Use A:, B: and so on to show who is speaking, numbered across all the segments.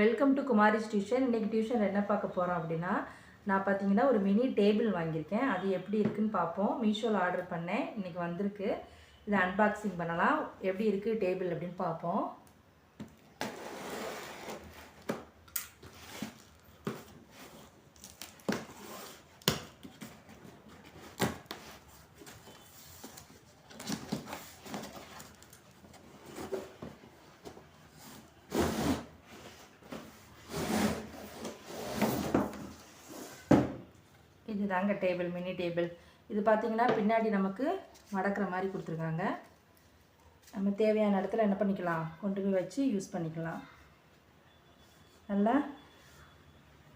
A: Welcome to Kumari's tuition இன்றைக்கி tuition என்ன பார்க்க போகிறோம் அப்படின்னா நான் பார்த்தீங்கன்னா ஒரு மினி டேபிள் வாங்கியிருக்கேன். அது எப்படி இருக்குன்னு பார்ப்போம். மீஷோவில் ஆர்டர் பண்ணேன். இன்றைக்கி வந்திருக்கு. இதை அன்பாக்சிங் பண்ணலாம். எப்படி இருக்குது டேபிள் அப்படின்னு பார்ப்போம். இது தாங்க டேபிள் மினி டேபிள். இது பார்த்தீங்கன்னா பின்னாடி நமக்கு மடக்கிற மாதிரி கொடுத்துருக்காங்க. நம்ம தேவையான இடத்துல என்ன பண்ணிக்கலாம்? கொண்டு போய் வச்சு யூஸ் பண்ணிக்கலாம். நல்லா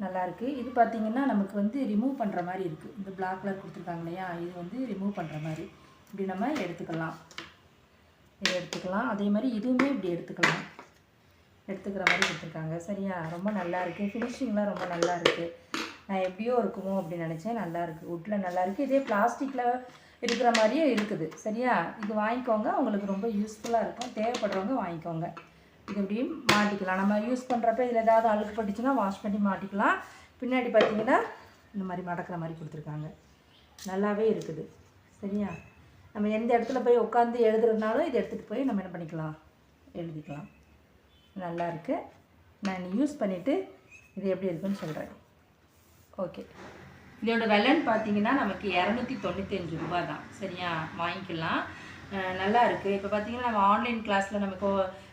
A: நல்லாயிருக்கு இது பார்த்தீங்கன்னா நமக்கு வந்து ரிமூவ் பண்ணுற மாதிரி இருக்குது இந்த பிளாக் கலர் கொடுத்துருக்காங்க இல்லையா? இது வந்து ரிமூவ் பண்ணுற மாதிரி. இப்படி நம்ம எடுத்துக்கலாம். இதை எடுத்துக்கலாம். அதே மாதிரி இதுவுமே இப்படி எடுத்துக்கலாம். எடுத்துக்கிற மாதிரி கொடுத்துருக்காங்க. சரியா? ரொம்ப நல்லா இருக்குது ஃபினிஷிங்லாம் ரொம்ப நல்லா இருக்குது நான் எப்படியோ இருக்குமோ அப்படின்னு நினச்சேன். நல்லா இருக்குது நல்லாயிருக்கு நல்லா இருக்குது இதே பிளாஸ்டிக்கில் இருக்கிற மாதிரியே இருக்குது. சரியா? இது வாங்கிக்கோங்க. உங்களுக்கு ரொம்ப யூஸ்ஃபுல்லாக இருக்கும். தேவைப்படுறவங்க வாங்கிக்கோங்க. இது இப்படி மாட்டிக்கலாம். நம்ம யூஸ் பண்ணுறப்ப இதில் ஏதாவது அழுக்கு பட்டுச்சுன்னா வாஷ் பண்ணி மாட்டிக்கலாம். பின்னாடி பார்த்தீங்கன்னா இந்த மாதிரி மடக்கிற மாதிரி கொடுத்துருக்காங்க. நல்லாவே இருக்குது. சரியா? நம்ம எந்த இடத்துல போய் உட்காந்து எழுதுறதுனாலும் இதை எடுத்துகிட்டு போய் நம்ம என்ன பண்ணிக்கலாம்? எழுதிக்கலாம். நல்லா இருக்குது நான் யூஸ் பண்ணிவிட்டு இது எப்படி இருக்குன்னு சொல்கிறேன் ஓகே இதோட விலைன்னு பார்த்தீங்கன்னா நமக்கு இரநூத்தி தொண்ணூத்தஞ்சு ரூபா தான் சரியா? வாங்கிக்கலாம். நல்லா இருக்குது இப்போ பார்த்தீங்கன்னா நம்ம ஆன்லைன் கிளாஸில் நமக்கு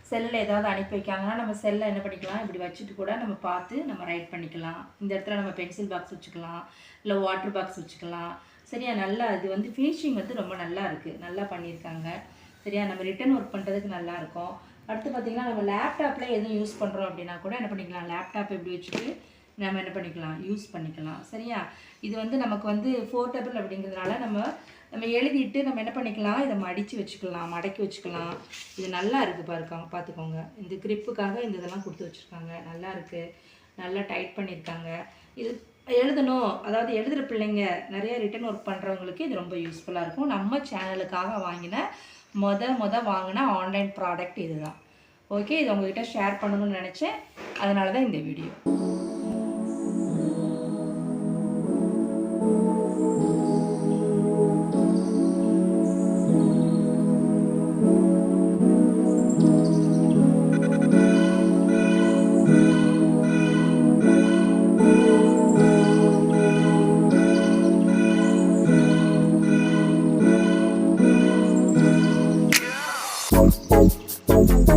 A: செல்லில் ஏதாவது அனுப்பி வைக்காங்கன்னா நம்ம செல்லை என்ன பண்ணிக்கலாம்? இப்படி வச்சுட்டு கூட நம்ம பார்த்து நம்ம ரைட் பண்ணிக்கலாம். இந்த இடத்துல நம்ம பென்சில் பாக்ஸ் வச்சுக்கலாம். இல்லை வாட்டர் பாக்ஸ் வச்சுக்கலாம். சரியா? நல்லா இது வந்து ஃபினிஷிங் வந்து ரொம்ப நல்லா இருக்குது நல்லா பண்ணியிருக்காங்க. சரியா? நம்ம ரிட்டன் ஒர்க் பண்ணுறதுக்கு நல்லா இருக்கும். அடுத்து பார்த்தீங்கன்னா நம்ம லேப்டாப்பில் எதுவும் யூஸ் பண்ணுறோம் அப்படின்னா கூட என்ன பண்ணிக்கலாம்? லேப்டாப் எப்படி வச்சுட்டு நம்ம என்ன பண்ணிக்கலாம்? யூஸ் பண்ணிக்கலாம். சரியா? இது வந்து நமக்கு வந்து போர்ட்டபிள் அப்படிங்கிறதுனால நம்ம நம்ம எழுதிட்டு நம்ம என்ன பண்ணிக்கலாம்? இதை மடித்து வச்சுக்கலாம் மடக்கி வச்சுக்கலாம். இது நல்லா இருக்குது பாருக்காங்க பார்த்துக்கோங்க இந்த கிரிப்புக்காக இந்த இதெல்லாம் கொடுத்து வச்சுருக்காங்க. நல்லா இருக்குது நல்லா டைட் பண்ணியிருக்காங்க இது எழுதணும். அதாவது எழுதுகிற பிள்ளைங்க நிறைய ரிட்டன் ஒர்க் பண்ணுறவங்களுக்கு இது ரொம்ப யூஸ்ஃபுல்லாக இருக்கும். நம்ம சேனலுக்காக வாங்கின மொத மொத வாங்கின ஆன்லைன் ப்ராடக்ட் இதுதான். ஓகே இது உங்ககிட்ட ஷேர் பண்ணணும்னு நினச்சேன். அதனால தான் இந்த வீடியோ